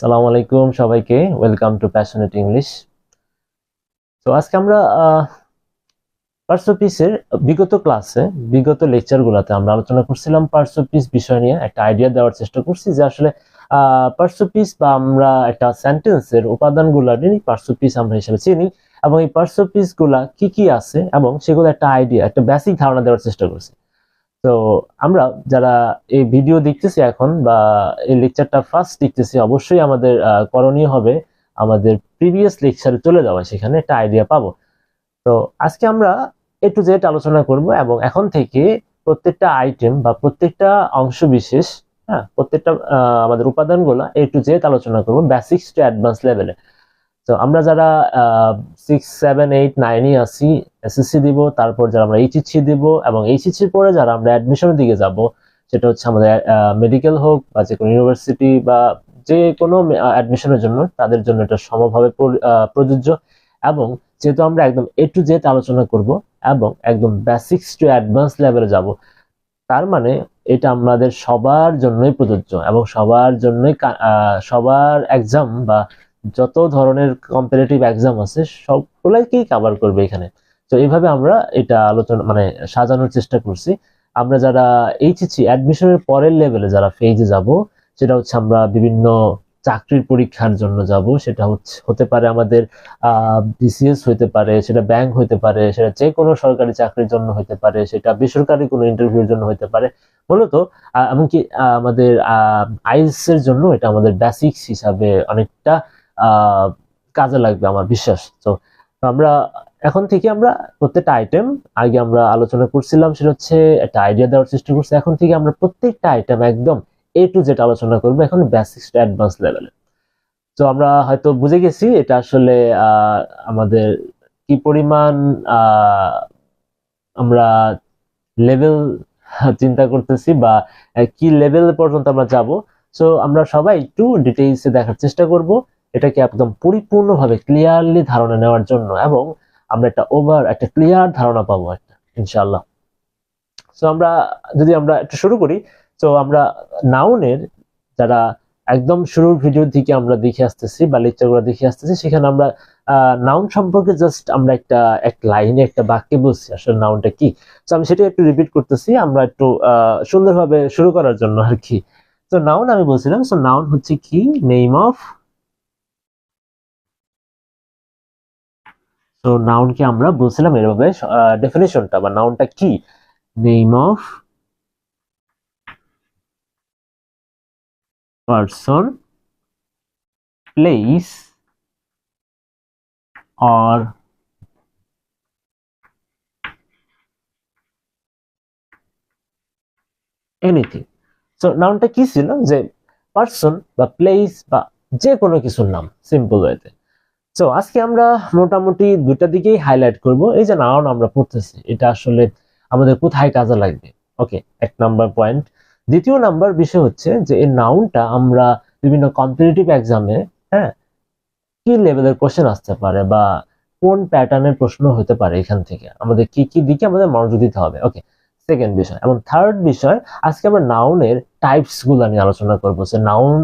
সালাম আলাইকুম সবাইকে। ওয়েলকাম টু প্যাশনেট ইংলিশ তো আজকে আমরা পার্সো পিসের বিগত ক্লাসে বিগত লেকচারগুলোতে আমরা আলোচনা করছিলাম পার্সো পিস বিষয় নিয়ে, একটা আইডিয়া দেওয়ার চেষ্টা করছি যে আসলে পার্সো পিস বা আমরা একটা সেন্টেন্সের উপাদানগুলো পার্সো পিস আমরা হিসেবে চিনি এবং এই পার্সো পিসগুলা কি কি আছে এবং সেগুলো একটা আইডিয়া একটা বেসিক ধারণা দেওয়ার চেষ্টা করছি। তো আমরা যারা এই ভিডিও দেখতেছি এখন বা এই লেকচারটা ফার্স্ট দেখতেছি, অবশ্যই আমাদের করণীয় হবে আমাদের প্রিভিয়াস লেকচারে চলে যাওয়া, সেখানে একটা আইডিয়া পাবো। তো আজকে আমরা এ টু জেড আলোচনা করব এবং এখন থেকে প্রত্যেকটা আইটেম বা প্রত্যেকটা অংশ বিশেষ হ্যাঁ প্রত্যেকটা আমাদের উপাদানগুলো এ টু জেড আলোচনা করব বেসিক্স টু অ্যাডভান্স লেভেলে তো আমরা যারা সিক্স সেভেন এইট নাইনই আসি এসএসসি দিব, তারপর যারা আমরা এইচএসসি দিব, এবং এইচএসসির পরে যারা আমরা অ্যাডমিশনের দিকে যাব, সেটা হচ্ছে আমাদের মেডিকেল হোক বা যে কোনো ইউনিভার্সিটি বা যে কোনো অ্যাডমিশনের জন্য, তাদের জন্য এটা সমভাবে প্রযোজ্য। এবং যেহেতু আমরা একদম এ টু জেড আলোচনা করব, এবং একদম বেসিক্স টু অ্যাডভান্স লেভেলে যাব, তার মানে এটা আমাদের সবার জন্যই প্রযোজ্য, এবং সবার জন্যই সবার এক্সাম বা যত ধরনের কম্পারেটিভ এক্সাম আছে, সবগুলোকেই কাভার করবে এখানে। তো এইভাবে আমরা এটা আলোচনা মানে সাজানোর চেষ্টা করছি। আমরা যারা এইচএসসি অ্যাডমিশনের পরের লেভেলে যারা ফেজে যাব, সেটা হচ্ছে আমরা বিভিন্ন চাকরির পরীক্ষার জন্য যাব। সেটা হচ্ছে, হতে পারে আমাদের বিসিএস হতে পারে, সেটা ব্যাংক হতে পারে, সেটা যে কোনো সরকারি চাকরির জন্য হতে পারে, সেটা বেসরকারি কোনো ইন্টারভিউর জন্য হতে পারে। মূলত এমনকি আমাদের আইএস এর জন্য এটা আমাদের বেসিক্স হিসাবে অনেকটা কাজে লাগবে আমার বিশ্বাস। তো আমরা এখন থেকে আমরা প্রত্যেকটা আইটেম আগে আমরা আলোচনা করছিলাম, সেটা হচ্ছে একটা আইডিয়া দেওয়ার চেষ্টা করছি। এখন থেকে আমরা প্রত্যেকটা আইটেম একদম এ টু জেড আলোচনা করব এখন বেসিক অ্যাডভান্স লেভেলে তো আমরা হয়তো বুঝে গেছি এটা আসলে আমাদের কি পরিমাণ আমরা লেভেল চিন্তা করতেছি বা কি লেভেল পর্যন্ত আমরা যাব। সো আমরা সবাই একটু ডিটেইলসে দেখার চেষ্টা করব। এটাকে একদম পরিপূর্ণভাবে ক্লিয়ারলি ধারণা নেওয়ার জন্য এবং আমরা একটা ওভার একটা ক্লিয়ার ধারণা পাবো একটা ইনশাল্লাহ সো আমরা, যদি আমরা একটু শুরু করি তো আমরা নাউনের যারা একদম শুরুর ভিডিও দিকে আমরা দেখে আসতেছি বা লেকচারগুলো দেখে আসতেছি, সেখানে আমরা নাউন সম্পর্কে জাস্ট আমরা একটা, এক লাইনে একটা বাক্যে বলছি, আসলে নাউনটা কি? তো আমি সেটা একটু রিপিট করতেছি, আমরা একটু সুন্দরভাবে শুরু করার জন্য আর কি। তো নাউন আমি বলছিলাম সো নাউন হচ্ছে কি? নেম অফ তো নাউনকে আমরা বলছিলাম এভাবে ডেফিনেশনটা বা নাউনটা কি? Name of person place or anything so নাউনটা কি ছিল? যে পারসন বা প্লেস বা যে কোনো কিছুর নাম সিম্পল ওয়েতে সো আজকে আমরা মোটামুটি দুটা দিকেই হাইলাইট করব। এই যে নাউন আমরা পড়তেছি, এটা আসলে আমাদের কোথায় কাজে লাগবে? ওকে এক নাম্বার পয়েন্ট দ্বিতীয় নাম্বার বিষয় হচ্ছে যে এই নাউনটা আমরা বিভিন্ন কম্পিটিটিভ এক্সামে হ্যাঁ কি লেভেলের কোশ্চেন আসতে পারে বা কোন প্যাটার্নের প্রশ্ন হতে পারে এখান থেকে? আমাদের কি কি দিকে আমাদের মনোযোগ দিতে হবে? ওকে সেকেন্ড বিষয়। এবং থার্ড বিষয়, আজকে আমরা নাউনের টাইপসগুলো নিয়ে আলোচনা করব। যে নাউন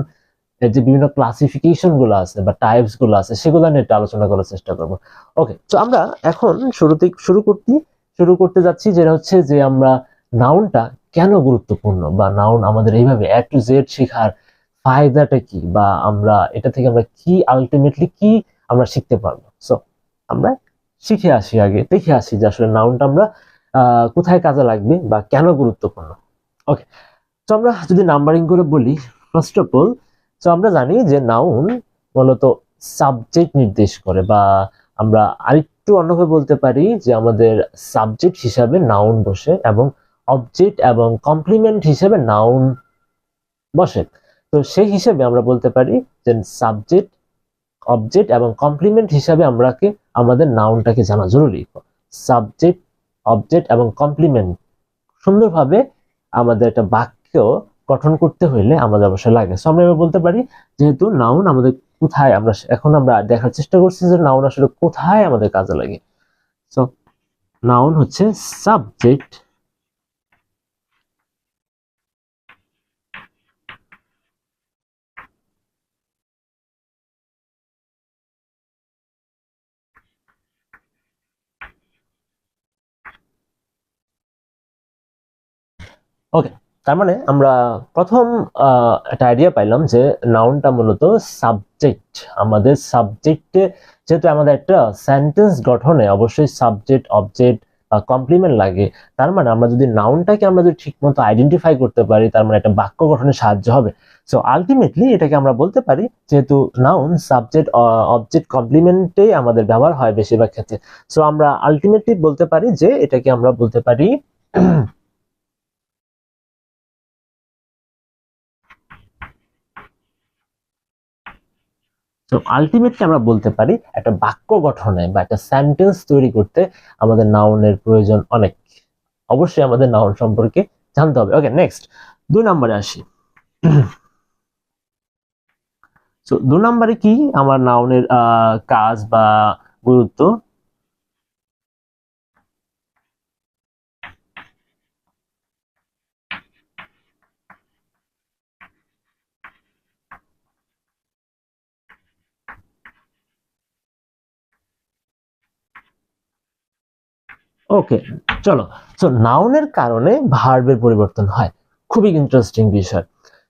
যে বিভিন্ন ক্লাসিফিকেশনগুলো আছে বা টাইপসগুলো আছে, সেগুলো নিয়ে আলোচনা করার চেষ্টা করব। ওকে তো আমরা এখন শুরুতে, শুরু করতে শুরু করতে যাচ্ছি যেটা হচ্ছে যে আমরা নাউনটা কেন গুরুত্বপূর্ণ বা নাউন আমাদের এইভাবে এ টু জেড শেখার ফায়দাটা কি বা আমরা এটা থেকে আমরা কি আলটিমেটলি কি আমরা শিখতে পারব? সো আমরা শিখে আসি আগে, দেখে আসি যে আসলে নাউনটা আমরা কোথায় কাজে লাগবে বা কেন গুরুত্বপূর্ণ। ওকে তো আমরা যদি নাম্বারিং করে বলি ফার্স্ট অফ অল তো আমরা জানি যে নাউন মূলত সাবজেক্ট নির্দেশ করে বা আমরা আরেকটু অন্যভাবে বলতে পারি যে আমাদের সাবজেক্ট হিসাবে নাউন বসে এবং অবজেক্ট এবং কমপ্লিমেন্ট হিসেবে নাউন বসে। তো সেই হিসেবে আমরা বলতে পারি যে সাবজেক্ট অবজেক্ট এবং কমপ্লিমেন্ট হিসাবে আমরাকে, আমাদের নাউনটাকে জানা জরুরি। সাবজেক্ট অবজেক্ট এবং কমপ্লিমেন্ট সুন্দরভাবে আমাদের একটা বাক্য গঠন করতে হইলে আমাদের অবশ্যই লাগে সো আমরা এবার বলতে পারি, যেহেতু নাউন আমাদের কোথায় আমরা এখন আমরা দেখার চেষ্টা করছি যে নাউন আসলে কোথায় আমাদের কাজে লাগে সো নাউন হচ্ছে সাবজেক্ট Okay. তার মানে আমরা প্রথম একটা আইডিয়া পাইলাম যে নাউনটা মূলত সাবজেক্ট আমাদের সাবজেক্টে যেহেতু আমাদের একটা সেন্টেন্স গঠনে অবশ্যই সাবজেক্ট অবজেক্ট কমপ্লিমেন্ট লাগে, তার মানে আমরা যদি নাউনটাকে আমরা যদি ঠিকমতো আইডেন্টিফাই করতে পারি, তার মানে একটা বাক্য গঠনে সাহায্য হবে। সো আলটিমেটলি এটাকে আমরা বলতে পারি যেহেতু নাউন সাবজেক্ট অবজেক্ট কমপ্লিমেন্টে আমাদের ব্যবহার হয় বেশিরভাগ ক্ষেত্রে। সো আমরা আলটিমেটলি বলতে পারি যে এটাকে আমরা বলতে পারি তো আলটিমেটলি আমরা বলতে পারি একটা বাক্য গঠনে বা একটা সেন্টেন্স তৈরি করতে আমাদের নাউনের প্রয়োজন অনেক। অবশ্যই আমাদের নাউন সম্পর্কে জানতে হবে। ওকে নেক্সট দুই নম্বরে আসি। তো দু নম্বরে কি? আমার নাউনের কাজ বা গুরুত্ব ওকে চলো। সো নাউনের কারণে ভার্বের পরিবর্তন হয়। খুবই ইন্টারেস্টিং বিষয়।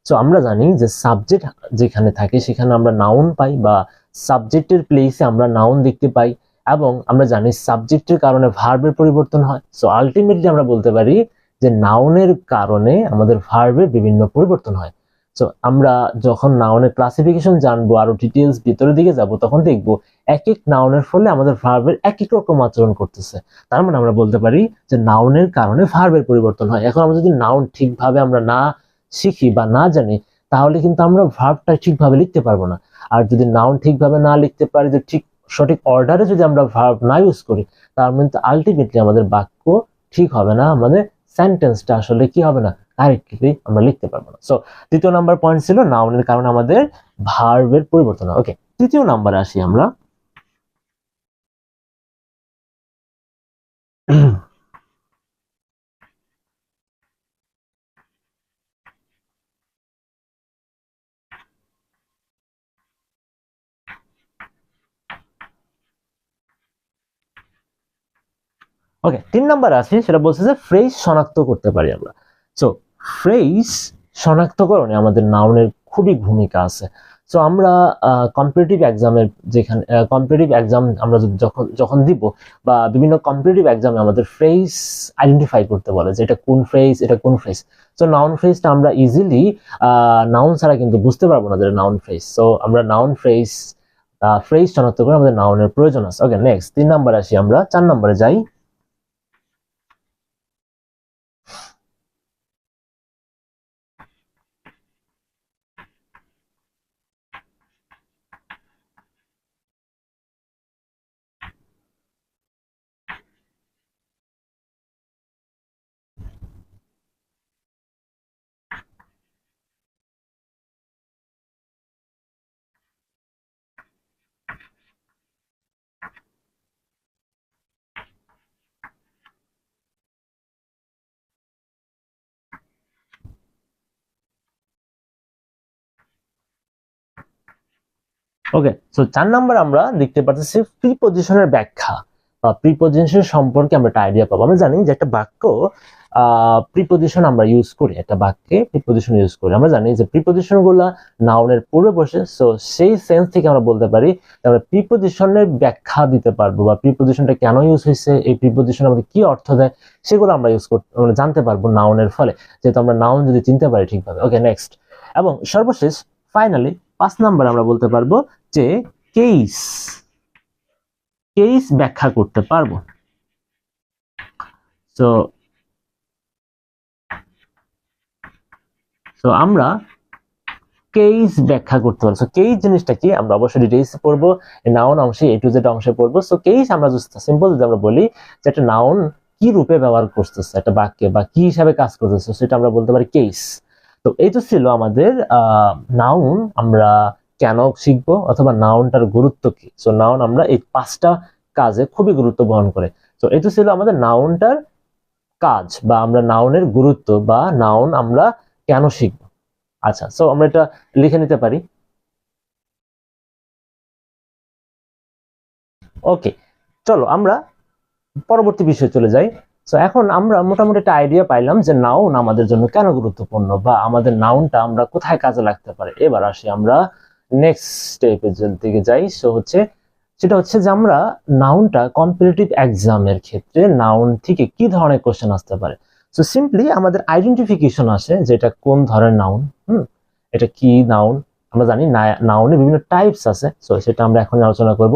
সো আমরা জানি যে সাবজেক্ট যেখানে থাকে, সেখানে আমরা নাউন পাই বা সাবজেক্টের প্লেসে আমরা নাউন দেখতে পাই এবং আমরা জানি সাবজেক্টের কারণে ভার্বের পরিবর্তন হয়। সো আলটিমেটলি আমরা বলতে পারি যে নাউনের কারণে আমাদের ভার্বের বিভিন্ন পরিবর্তন হয়। সো আমরা যখন নাউনের ক্লাসিফিকেশন জানব, আরও ডিটেলস ভিতরের দিকে যাব, তখন দেখব এক এক নাউনের ফলে আমাদের ভার্বের এক এক রকম আচরণ করতেছে। তার মানে আমরা বলতে পারি যে নাউনের কারণে ভার্বের পরিবর্তন হয়। এখন আমরা যদি নাউন ঠিকভাবে আমরা না শিখি বা না জানি, তাহলে কিন্তু আমরা ভার্বটা ঠিকভাবে লিখতে পারব না। আর যদি নাউন ঠিকভাবে না লিখতে পারি যে ঠিক সঠিক অর্ডারে যদি আমরা ভার্ব না ইউজ করি, তার মানে আলটিমেটলি আমাদের বাক্য ঠিক হবে না, আমাদের সেন্টেন্সটা আসলে কি হবে না? কারেক্টলি আমরা লিখতে পারব না। সো দ্বিতীয় নাম্বার পয়েন্ট ছিল নাউনের কারণে আমাদের ভার্বের পরিবর্তন ওকে তৃতীয় নাম্বারে আসি আমরা। ওকে তিন নাম্বার আছে সেটা বলছে যে ফ্রেজ শনাক্ত করতে পারি আমরা। সো ফ্রেজ শনাক্তকরণে আমাদের নাউনের খুবই ভূমিকা আছে। সো আমরা কম্পিটিটিভ এক্সামের যেখানে কম্পিটিটিভ এক্সাম আমরা যখন যখন দিব বা বিভিন্ন কম্পিটিটিভ এক্সামে আমাদের ফ্রেজ আইডেন্টিফাই করতে বলে যে এটা কোন ফ্রেজ এটা কোন ফ্রেজ সো নাউন ফ্রেজটা আমরা ইজিলি নাউন ছাড়া কিন্তু বুঝতে পারব না যে নাউন ফ্রেজ সো আমরা নাউন ফ্রেজ ফ্রেজ শনাক্ত করে আমাদের নাউনের প্রয়োজন আছে। ওকে নেক্সট তিন নাম্বার আসি আমরা, চার নম্বরে যাই। ওকে সো চার নাম্বার আমরা দেখতে পাচ্ছি প্রিপজিশনের ব্যাখ্যা প্রিপজিশন সম্পর্কে আমরা একটা আইডিয়া পাবো। আমরা জানি যে একটা বাক্য প্রিপজিশন আমরা ইউজ করি, একটা বাক্যে প্রিপজিশন ইউজ করি। আমরা জানি যে প্রিপজিশনগুলা নাউনের পূর্বে বসে সো সেই সেন্স থেকে আমরা বলতে পারি আমরা প্রিপজিশনের ব্যাখ্যা দিতে পারব বা প্রিপজিশনটা কেন ইউজ হয়েছে, এই প্রিপজিশন আমাদের কি অর্থ দেয়, সেগুলো আমরা ইউজ করতে আমরা জানতে পারব নাউনের ফলে। যেহেতু আমরা নাউন যদি চিনতে পারি ঠিকভাবে। ওকে নেক্সট এবং সর্বশেষ ফাইনালি পাঁচ নাম্বার আমরা বলতে পারব যে কেস কেস ব্যাখ্যা করতে পারব। তো তো আমরা কেস ব্যাখ্যা করতে পারব। সো কেস জিনিসটা কি? আমরা অবশ্যই ডিটেইলস পড়ব নাউন অংশে এ টু জেড অংশে পড়ব। সো কেস আমরা সিম্পল যদি আমরা বলি যে একটা নাউন কি রূপে ব্যবহার করতেছে, একটা বাক্যে বা কি হিসাবে কাজ করতেছে, সেটা আমরা বলতে পারি কেস তো এই তো ছিল আমাদের নাউন আমরা কেন শিখব অথবা নাউনটার গুরুত্ব কি? সো নাউন আমরা এই পাঁচটা কাজে খুবই গুরুত্ব বহন করে। তো তো ছিল আমাদের নাউনটার কাজ বা আমরা নাউনের গুরুত্ব বা নাউন আমরা কেন শিখব? আচ্ছা সো আমরা এটা লিখে নিতে পারি। ওকে চলো আমরা পরবর্তী বিষয়ে চলে যাই। সো এখন আমরা মোটামুটি একটা আইডিয়া পাইলাম যে নাউন আমাদের জন্য কেন গুরুত্বপূর্ণ বা আমাদের নাউনটা আমরা কোথায় কাজে লাগতে পারে। এবার আসি আমরা নেক্সট স্টেপের দিকে যাই সো হচ্ছে, সেটা হচ্ছে যে আমরা নাউনটা কম্পিটিটিভ এক্সামের ক্ষেত্রে নাউন থেকে কি ধরনের কোশ্চেন আসতে পারে? সো সিম্পলি আমাদের আইডেন্টিফিকেশন আসে যে এটা কোন ধরনের নাউন হুম? এটা কি নাউন আমরা জানি নাউনের বিভিন্ন টাইপস আছে সো সেটা আমরা এখন আলোচনা করব।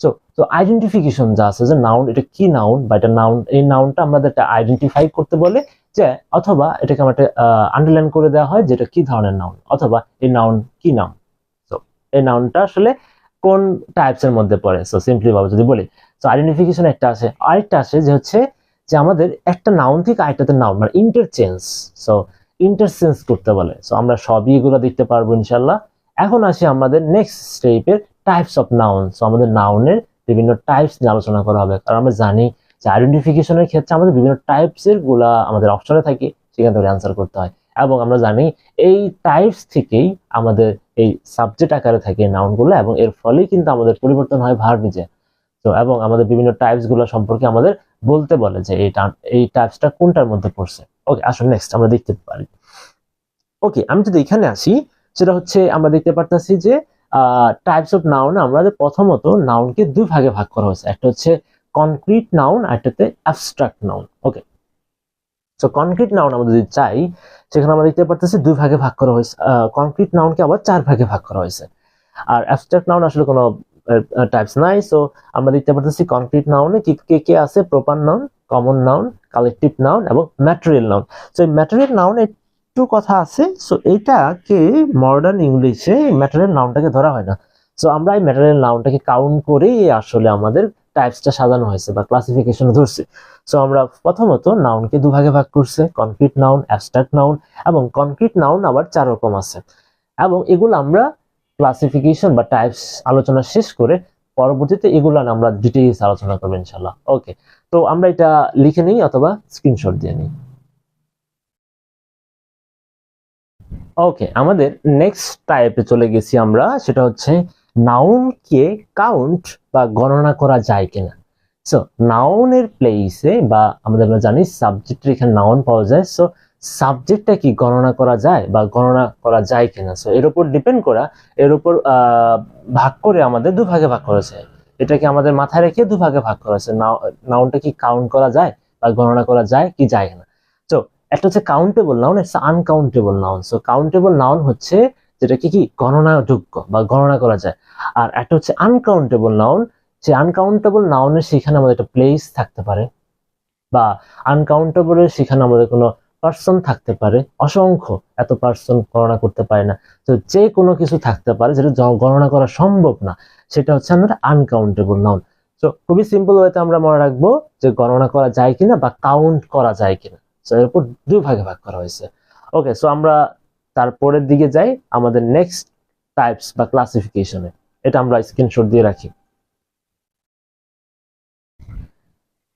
সো তো আইডেন্টিফিকেশন যা আছে যে নাউন এটা কি নাউন বা এটা নাউন এই নাউনটা আমাদের একটা আইডেন্টিফাই করতে বলে যে, অথবা এটাকে আমরা আন্ডারলাইন করে দেওয়া হয় যেটা কি ধরনের নাউন অথবা এই নাউন কি তো এই নাউনটা আসলে কোন টাইপস এর মধ্যে পড়ে? সো সিম্পলি ভাবে যদি বলি। তো আইডেন্টিফিকেশন একটা আছে। আরেকটা আছে যে হচ্ছে যে আমাদের একটা নাউন থেকে আরেকটাতে নাউন মানে ইন্টারচেঞ্জ সো ইন্টারচেঞ্জ করতে বলে। সো আমরা সবই এগুলো দেখতে পারব ইনশাল্লাহ এখন আসি আমাদের নেক্সট স্টেপের টাইপস অফ নাউন সো আমাদের নাউনের বিভিন্ন টাইপস নিয়ে আলোচনা করা হবে। কারণ আমরা জানি যে আইডেন্টিফিকেশনের ক্ষেত্রে আমাদের বিভিন্ন টাইপসেরগুলা আমাদের অপশনে থাকে। সেখান থেকে অ্যান্সার করতে হয়। এবং আমরা জানি এই টাইপস থেকেই আমাদের এই সাবজেক্ট আকারে থাকে নাউনগুলো এবং এর ফলেই কিন্তু আমাদের পরিবর্তন হয় ভার্বিজে তো এবং আমাদের বিভিন্ন টাইপসগুলো সম্পর্কে আমাদের বলতে বলে যে এই এই টাইপসটা কোনটার মধ্যে পড়ছে। ওকে আসুন নেক্সট আমরা দেখতে পারি। ওকে আমি যদি এখানে আসি, সেটা হচ্ছে আমরা দেখতে পারতেছি যে টাইপস অফ নাউন আমরা প্রথমত নাউনকে দুই ভাগে ভাগ করা হয়েছে। একটা হচ্ছে কনক্রিট নাউন আর একটাতে abstract noun okay so concrete noun আমরা যদি চাই, সেখানে আমরা দেখতে পারতেছি দুই ভাগে ভাগ করা হয়েছে কনক্রিট নাউনকে আবার চার ভাগে ভাগ করা হয়েছে। আর অ্যাবস্ট্রাক্ট নাউন আসলে কোনো টাইপস নাই সো আমরা দেখতে পারতেছি কনক্রিট নাউনে কি, কে কে আছে? Proper noun common noun collective noun এবং ম্যাটেরিয়াল নাউন সো এই ম্যাটেরিয়াল নাউন একটু কথা আছে সো এইটাকে মডার্ন ইংলিশে ম্যাটেরিয়াল নাউনটাকে ধরা হয় না। সো আমরা এই ম্যাটেরিয়াল নাউনটাকে কাউন্ট করেই আসলে আমাদের টাইপসটা সাজানো হয়েছে বা ক্লাসিফিকেশন ধরছে। সো আমরা প্রথমত নাউনকে দুভাগে ভাগ করছে কনক্রিট নাউন অ্যাবস্ট্রাক্ট নাউন এবং কনক্রিট নাউন আবার চার রকম আছে। এবং এগুলো আমরা ক্লাসিফিকেশন বা টাইপস আলোচনা শেষ করে পরবর্তীতে এগুলো আমরা ডিটেইলস আলোচনা করব ইনশাল্লাহ ওকে তো আমরা এটা লিখে নিই অথবা স্ক্রিনশট দিয়ে নিই। ওকে আমাদের নেক্সট টাইপে চলে গেছি আমরা, সেটা হচ্ছে নাউনকে কাউন্ট বা গণনা করা যায় কিনা। সো নাউনের প্লেসে বা আমাদের আমরা জানি সাবজেক্টের এখানে নাউন পাওয়া যায়। সো সাবজেক্টটা কি গণনা করা যায় বা গণনা করা যায় কিনা? সো এর উপর ডিপেন্ড করা, এর উপর ভাগ করে আমাদের দুভাগে ভাগ করেছে এটাকে আমাদের মাথায় রেখে দুভাগে ভাগ করেছে নাউনটা কি কাউন্ট করা যায় বা গণনা করা যায় কি যায় না তো একটা হচ্ছে কাউন্টেবল নাউন একটা uncountable noun so countable noun হচ্ছে যেটা কি? কি গণনাযোগ্য বা গণনা করা যায়। আর একটা হচ্ছে আনকাউন্টেবল নাউন যে আনকাউন্টেবল নাউনের সেখানে আমাদের একটা প্লেস থাকতে পারে বা আনকাউন্টেবলের সেখানে আমাদের কোনো পার্সন থাকতে পারে। অসংখ্য এত পার্সন গণনা করতে পারে না। তো যে কোনো কিছু থাকতে পারে যেটা গণনা করা সম্ভব না, সেটা হচ্ছে আমরা আনকাউন্টেবল নাউন তো খুবই সিম্পল ওয়েতে আমরা মনে রাখব যে গণনা করা যায় কিনা বা কাউন্ট করা যায় কিনা। তো এর উপর দুই ভাগে ভাগ করা হয়েছে। ওকে সো আমরা তারপরের দিকে যাই আমাদের নেক্সট টাইপস বা ক্লাসিফিকেশনে এটা আমরা স্ক্রিনশট দিয়ে রাখি।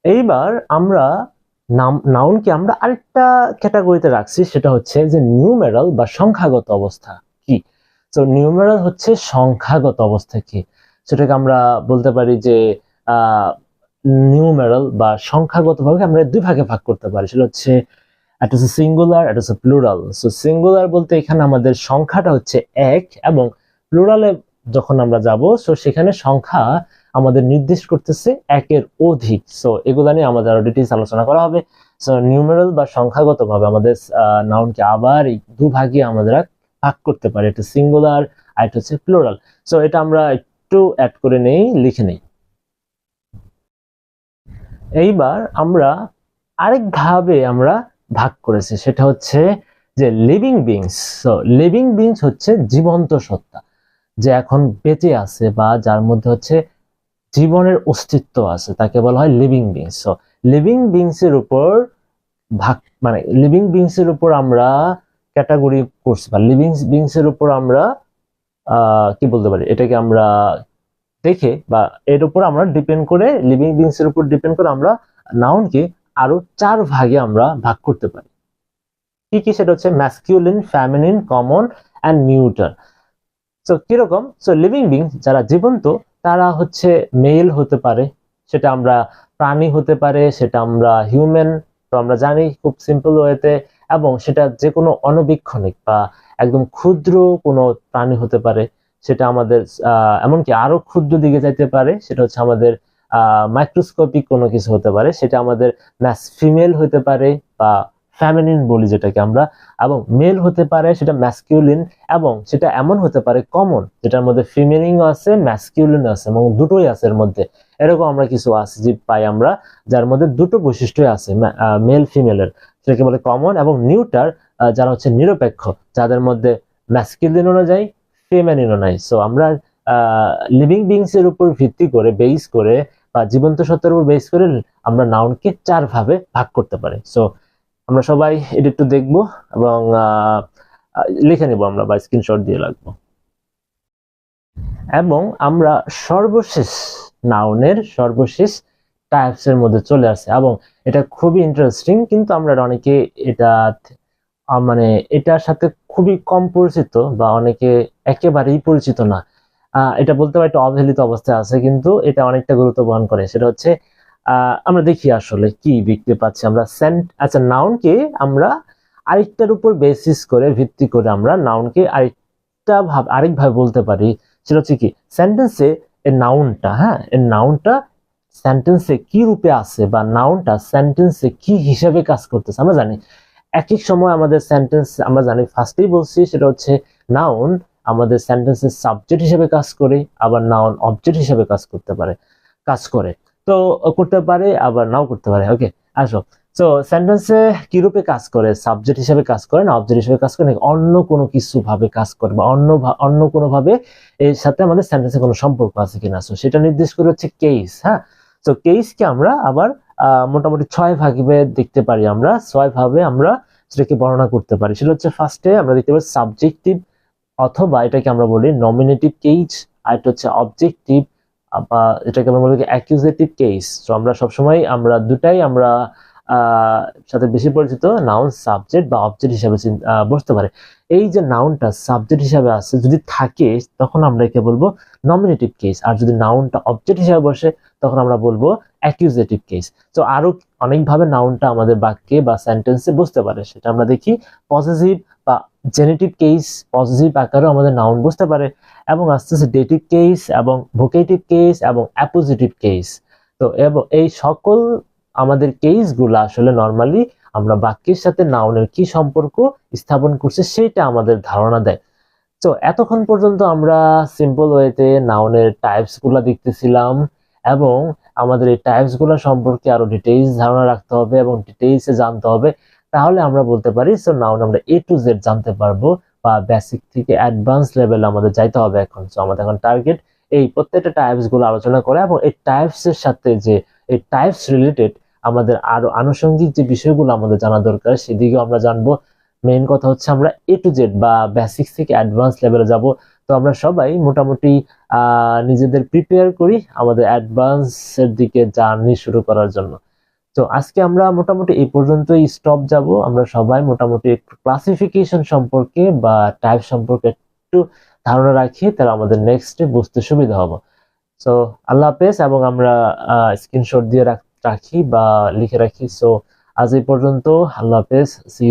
এইবার আমরা নাম নাউনকে আমরা আরেকটা ক্যাটাগরিতে রাখছি, সেটা হচ্ছে যে নিউমেরাল বা সংখ্যাগত অবস্থা কি? তো নিউমেরাল হচ্ছে সংখ্যাগত অবস্থা কি? সেটাকে আমরা বলতে পারি যে নিউমেরাল বা সংখ্যাগতভাবে আমরা দুই ভাগে ভাগ করতে পারি। সেটা হচ্ছে একটা হচ্ছে সিঙ্গুলার একটা হচ্ছে প্লুরাল সো সিঙ্গুলার বলতে এখানে আমাদের সংখ্যাটা হচ্ছে এক এবং প্লুরালে যখন আমরা যাব সো সেখানে সংখ্যা আমাদের নির্দেশ করতেছে একের অধিক। সো এগুলা নিয়ে আমাদের আরও ডিটেলস আলোচনা করা হবে। সো নিউমেরাল বা সংখ্যাগতভাবে আমাদের নাউনকে আবার এই দুভাগে আমরা ভাগ করতে পারি। একটা সিঙ্গুলার আর একটা হচ্ছে প্লোরাল সো এটা আমরা একটু অ্যাড করে নেই, লিখে নেই। এইবার আমরা আরেকভাবে আমরা ভাগ করেছি, সেটা হচ্ছে যে লিভিং বিংস লিভিং বিংস হচ্ছে জীবন্ত সত্তা, যে এখন বেঁচে আছে বা যার মধ্যে হচ্ছে জীবনের অস্তিত্ব আছে, তাকে বলা হয় লিভিং বিংস লিভিং বিংস এর উপর ভাগ মানে লিভিং বিংস এর উপর আমরা ক্যাটাগরি করছি, বা লিভিং বিংস এর উপর আমরা কি বলতে পারি, এটাকে আমরা দেখে বা এর উপর আমরা ডিপেন্ড করে লিভিং বিংস এর উপর ডিপেন্ড করে আমরা নাউনকে আরও চার ভাগে আমরা ভাগ করতে পারি। কি কি? সেটা হচ্ছে masculine feminine common and neuter so কীরকম? সো লিভিং বিং যারা জীবন্ত, তারা হচ্ছে মেল হতে পারে, সেটা আমরা প্রাণী হতে পারে, সেটা আমরা হিউম্যান তো আমরা জানি খুব সিম্পল ওয়েতে এবং সেটা যে কোনো অনবীক্ষণিক বা একদম ক্ষুদ্র কোনো প্রাণী হতে পারে, সেটা আমাদের এমনকি আরও ক্ষুদ্র দিকে যাইতে পারে, সেটা হচ্ছে আমাদের মাইক্রোস্কোপিক কোনো কিছু হতে পারে, সেটা আমাদের ম্যাস ফিমেল হতে পারে বা ফ্যামিলিন বলি যেটাকে আমরা, এবং মেল হতে পারে সেটা ম্যাসকিউলিন এবং সেটা এমন হতে পারে কমন যেটার মধ্যে ফিমেলিং আছে ম্যাসকিউলিন আছে, এবং দুটোই আছে এর মধ্যে। এরকম আমরা কিছু আছে পাই আমরা, যার মধ্যে দুটো বৈশিষ্ট্যই আছে মেল ফিমেলের সেটাকে বলে কমন এবং নিউটার যারা হচ্ছে নিরপেক্ষ, যাদের মধ্যে ম্যাসকিউলিন অনুযায়ী ফেমেনিনও নাই। সো আমরা লিভিং বিংস এর উপর ভিত্তি করে বেস করে বা জীবন্ত সত্তার উপর বেস করে আমরা নাউনকে চার ভাবে ভাগ করতে পারি। সো আমরা সবাই এটা একটু দেখব এবং লিখে নেব আমরা বা স্ক্রিনশট দিয়ে রাখব। এবং আমরা সর্বশেষ নাউনের সর্বশেষ টাইপস এর মধ্যে চলে আসে এবং এটা খুবই ইন্টারেস্টিং কিন্তু আমরা অনেকে এটা মানে এটার সাথে খুবই কম পরিচিত বা অনেকে একেবারেই পরিচিত না। এটা বলতে পারি একটা অবহেলিত অবস্থায় আছে, কিন্তু এটা অনেকটা গুরুত্ব বহন করে। সেটা হচ্ছে আমরা দেখি আসলে কি দেখতে পাচ্ছি আমরা। সেন্ট আচ্ছা নাউনকে আমরা আরেকটার উপর বেসিস করে, ভিত্তি করে আমরা নাউনকে আরেকটা ভাব, আরেকভাবে বলতে পারি। সেটা হচ্ছে কি সেন্টেন্সে এর নাউনটা হ্যাঁ এর নাউনটা সেন্টেন্সে কি রূপে আছে বা নাউনটা সেন্টেন্সে কি হিসাবে কাজ করতেছে, আমরা জানি। এক এক সময় আমাদের সেন্টেন্স আমরা জানি ফার্স্টেই বলছি, সেটা হচ্ছে নাউন আমাদের সেন্টেন্সের সাবজেক্ট হিসেবে কাজ করে, আবার নাউন অবজেক্ট হিসেবে কাজ করতে পারে, কাজ করে। তো করতে পারে, আবার নাও করতে পারে ওকে আসো। তো সেন্টেন্সে কি রূপে কাজ করে? সাবজেক্ট হিসেবে কাজ করে না অবজেক্ট হিসেবে কাজ করে নাকি অন্য কোনো কিছু ভাবে কাজ করে, বা অন্য অন্য কোনো ভাবে এর সাথে আমাদের সেন্টেন্সে কোনো সম্পর্ক আছে কিনা? সো সেটা নির্দেশ করে হচ্ছে কেস হ্যাঁ? তো কেসকে আমরা আবার মোটামুটি ছয় ভাগে দেখতে পারি আমরা। ছয় ভাবে আমরা সেটাকে বর্ণনা করতে পারি। সেটা হচ্ছে ফার্স্টে আমরা দেখতে পারি সাবজেক্টিভ অথবা এটাকে আমরা বলি নমিনেটিভ কেস আর এটা হচ্ছে অবজেক্টিভ বা এটাকে আমরা বলি অ্যাকিউজেটিভ কেস তো আমরা সবসময় আমরা দুটাই আমরা সাথে বেশি পরিচিত নাউন সাবজেক্ট বা অবজেক্ট হিসাবে বসতে পারে। এই যে নাউনটা সাবজেক্ট হিসাবে আছে যদি থাকে, তখন আমরা একে বলব নমিনেটিভ কেস আর যদি নাউনটা অবজেক্ট হিসাবে বসে, তখন আমরা বলব অ্যাকিউজেটিভ কেস তো আরও অনেকভাবে নাউনটা আমাদের বাক্যে বা সেন্টেন্সে বসতে পারে। সেটা আমরা দেখি পজিটিভ বা জেনেটিভ কেস পজিটিভ আকারেও আমাদের নাউন বুঝতে পারে এবং আস্তে আস্তে ডেটিভ কেস এবং ভোকেটিভ কেস এবং অ্যাপোজিটিভ কেস তো এবং, এই সকল আমাদের কেসগুলো আসলে নর্মালি আমরা বাক্যের সাথে নাউনের কি সম্পর্ক স্থাপন করছে সেটা আমাদের ধারণা দেয়। তো এতক্ষণ পর্যন্ত আমরা সিম্পল ওয়েতে নাউনের টাইপসগুলা দেখতেছিলাম এবং আমাদের এই টাইপসগুলা সম্পর্কে আরও ডিটেইলস ধারণা রাখতে হবে এবং ডিটেইলসে জানতে হবে। তাহলে আমরা বলতে পারি সো নাউন আমরা এ টু জেড জানতে পারব বা বেসিক থেকে অ্যাডভান্স লেভেল আমাদের যাইতে হবে এখন। সো আমাদের এখন টার্গেট এই প্রত্যেকটা টাইপসগুলো আলোচনা করা এবং এই টাইপস এর সাথে যে এই টাইপস রিলেটেড আমাদের আরও আনুষঙ্গিক যে বিষয়গুলো আমাদের জানা দরকার, সেদিকেও আমরা জানব। মেইন কথা হচ্ছে আমরা এ টু জেড বা বেসিক থেকে অ্যাডভান্স লেভেলে যাব। তো আমরা সবাই মোটামুটি নিজেদের প্রিপেয়ার করি আমাদের অ্যাডভান্স এর দিকে জার্নি শুরু করার জন্য। তো আজকে আমরা মোটামুটি এই পর্যন্তই স্টপ যাব। আমরা সবাই মোটামুটি একটু ক্লাসিফিকেশন সম্পর্কে বা টাইপ সম্পর্কে একটু ধারণা রাখি, তাহলে আমাদের নেক্সটে বুঝতে সুবিধা হবে। সো আল্লাহ হাফেজ, এবং আমরা স্ক্রিনশট দিয়ে রাখি বা লিখে রাখি। সো আজ এই পর্যন্ত, আল্লাহ হাফেজ সি